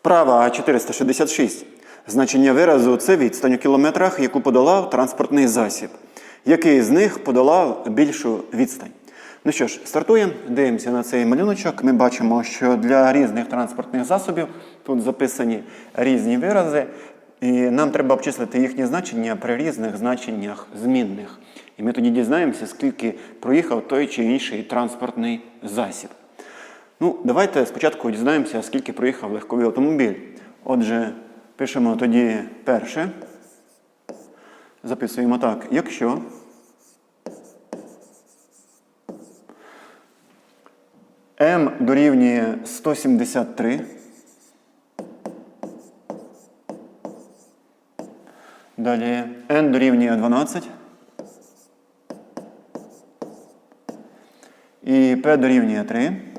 Вправа 466. Значення виразу це відстань у кілометрах, яку подолав транспортний засіб. Який з них подолав більшу відстань? Ну що ж, стартуємо, дивимося на цей малюночок. Ми бачимо, що для різних транспортних засобів тут записані різні вирази, і нам треба обчислити їхні значення при різних значеннях змінних. І ми тоді дізнаємося, скільки проїхав той чи інший транспортний засіб. Ну, давайте спочатку дізнаємося, скільки проїхав легковий автомобіль. Отже, пишемо тоді перше. Записуємо так. Якщо М дорівнює 173. Далі N дорівнює 12. І P дорівнює 3.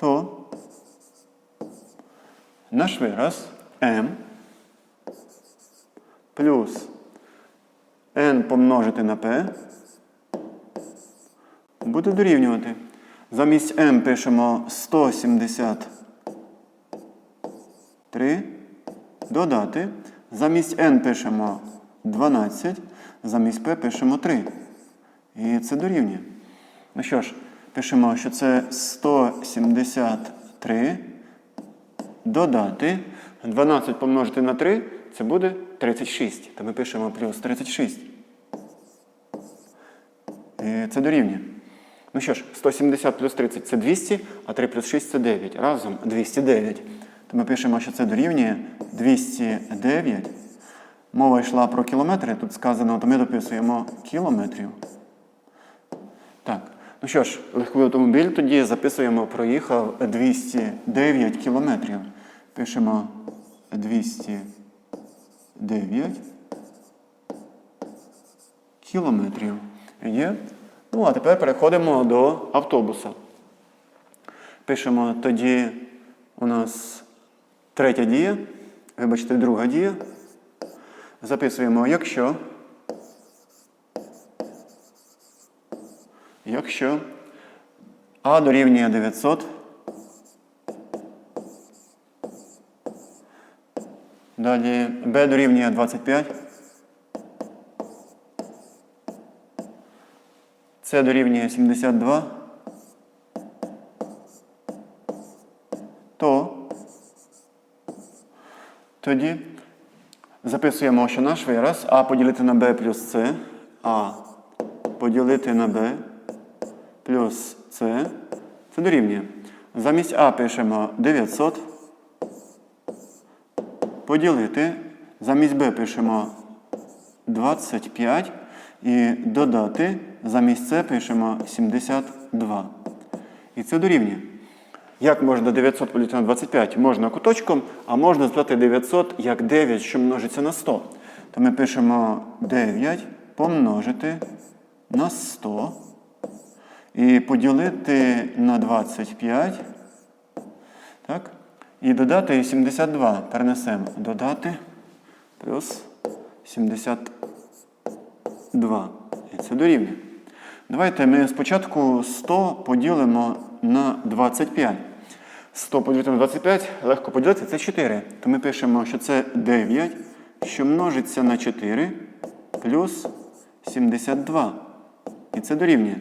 то наш вираз m плюс n помножити на p буде дорівнювати. Замість m пишемо 173 додати. Замість n пишемо 12, замість p пишемо 3. І це дорівнює. Ну що ж, пишемо, що це 173 додати. 12 помножити на 3 це буде 36. То ми пишемо плюс 36. І це дорівнює. Ну що ж, 170 плюс 30 це 200, а 3 плюс 6 це 9. Разом 209. То ми пишемо, що це дорівнює 209. Мова йшла про кілометри. Тут сказано, то ми дописуємо кілометрів. Так. Ну що ж, легковий автомобіль тоді записуємо, проїхав 209 кілометрів. Пишемо 209 кілометрів. Є? Ну, а тепер переходимо до автобуса. Пишемо тоді у нас третя дія, вибачте, друга дія. Записуємо, якщо. Якщо А дорівнює 900, далі Б дорівнює 25, С дорівнює 72, то тоді записуємо, що наш вираз А поділити на Б плюс С, А поділити на Б плюс С. Це дорівнює. Замість А пишемо 900. Поділити. Замість Б пишемо 25. І додати. Замість С пишемо 72. І це дорівнює. Як можна 900 поділити на 25? Можна куточком, а можна звати 900 як 9, що множиться на 100. То ми пишемо 9 помножити на 100. І поділити на 25. Так? І додати 72. Перенесемо. Додати плюс 72. І це дорівнює. Давайте ми спочатку 100 поділимо на 25. 100 поділити на 25 легко поділити це 4. То ми пишемо, що це 9, що множиться на 4 плюс 72. І це дорівнює.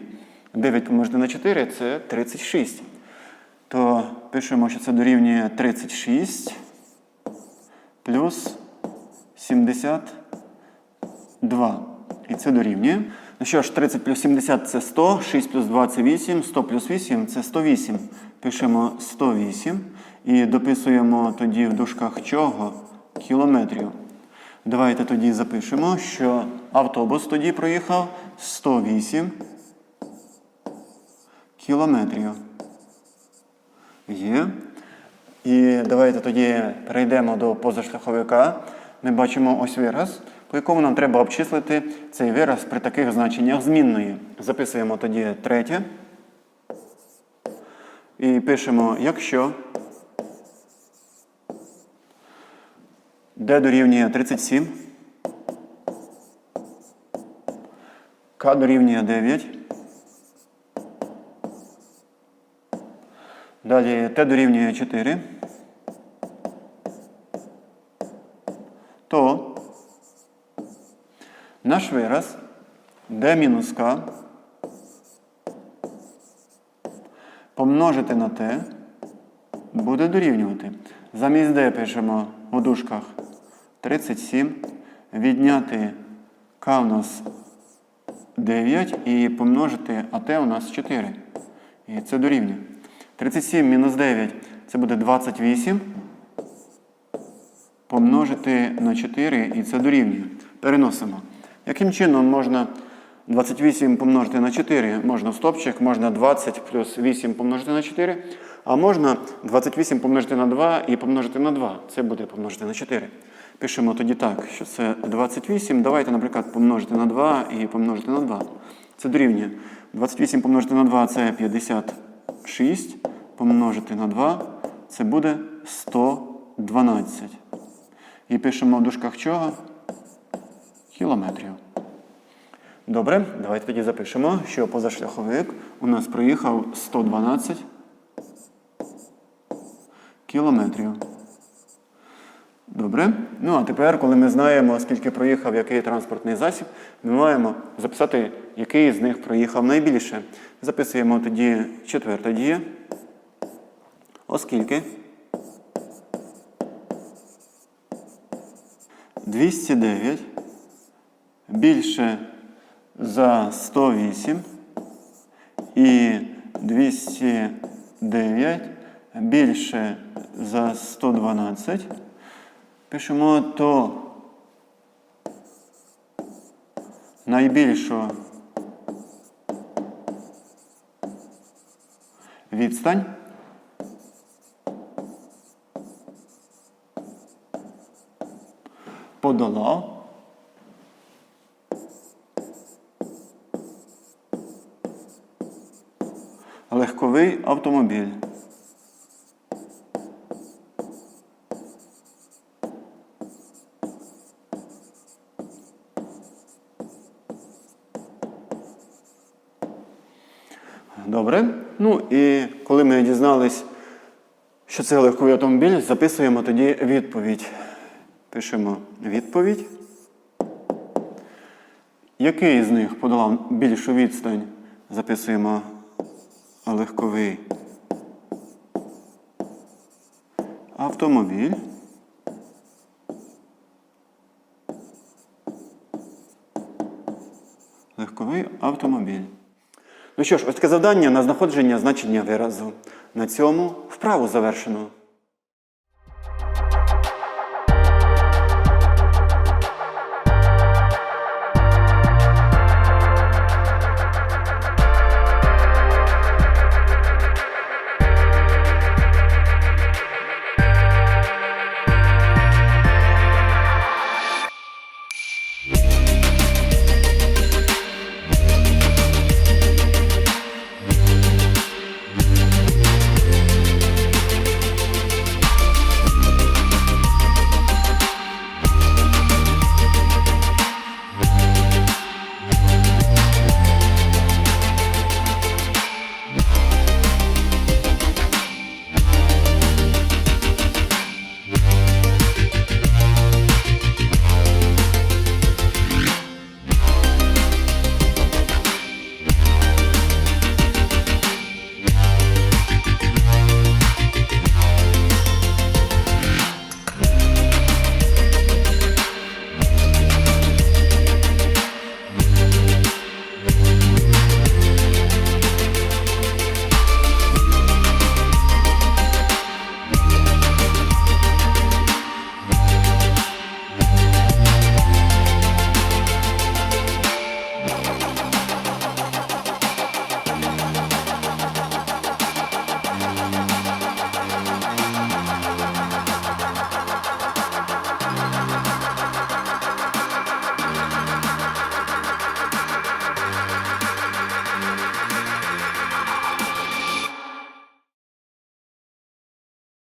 9 помножити на 4 це 36. То пишемо, що це дорівнює 36 плюс 72. І це дорівнює. Ну що ж, 30 плюс 70 це 100, 6 плюс 2 це 8, 100 плюс 8 це 108. Пишемо 108 і дописуємо тоді в дужках чого? Кілометрів. Давайте тоді запишемо, що автобус тоді проїхав 108 кілометрів. Є. І давайте тоді перейдемо до позашляховика. Ми бачимо ось вираз, по якому нам треба обчислити цей вираз при таких значеннях змінної. Записуємо тоді третє. І пишемо, якщо D дорівнює 37, К дорівнює 9, Далі t дорівнює 4. То наш вираз d мінус k помножити на t буде дорівнювати. Замість d пишемо у дужках 37, відняти k у нас 9 і помножити АТ у нас 4. І це дорівнює. 37 мінус 9 це буде 28. Помножити на 4 і це дорівнює. Переносимо. Яким чином можна 28 помножити на 4? Можна в стопчик, можна 20 плюс 8 помножити на 4. А можна 28 помножити на 2 і помножити на 2. Це буде помножити на 4. Пишемо тоді так, що це 28. Давайте, наприклад, помножити на 2 і помножити на 2. Це дорівнює. 28 помножити на 2 це 56. Помножити на 2 це буде 112. І пишемо в дужках чого? Кілометрів. Добре, давайте тоді запишемо, що позашляховик у нас проїхав 112 кілометрів. Добре. Ну а тепер, коли ми знаємо, скільки проїхав який транспортний засіб, ми маємо записати, який з них проїхав найбільше. Записуємо тоді четверта дія. Оскільки 209 більше за 108 і 209 більше за 112. Пишемо то найбільшу відстань. Подолав легковий автомобіль. Добре. Ну і коли ми дізнались, що це легковий автомобіль, записуємо тоді відповідь. Пишемо відповідь. Який з них подолав більшу відстань? Записуємо легковий автомобіль. Легковий автомобіль. Ну що ж, ось таке завдання на знаходження значення виразу. На цьому вправу завершено.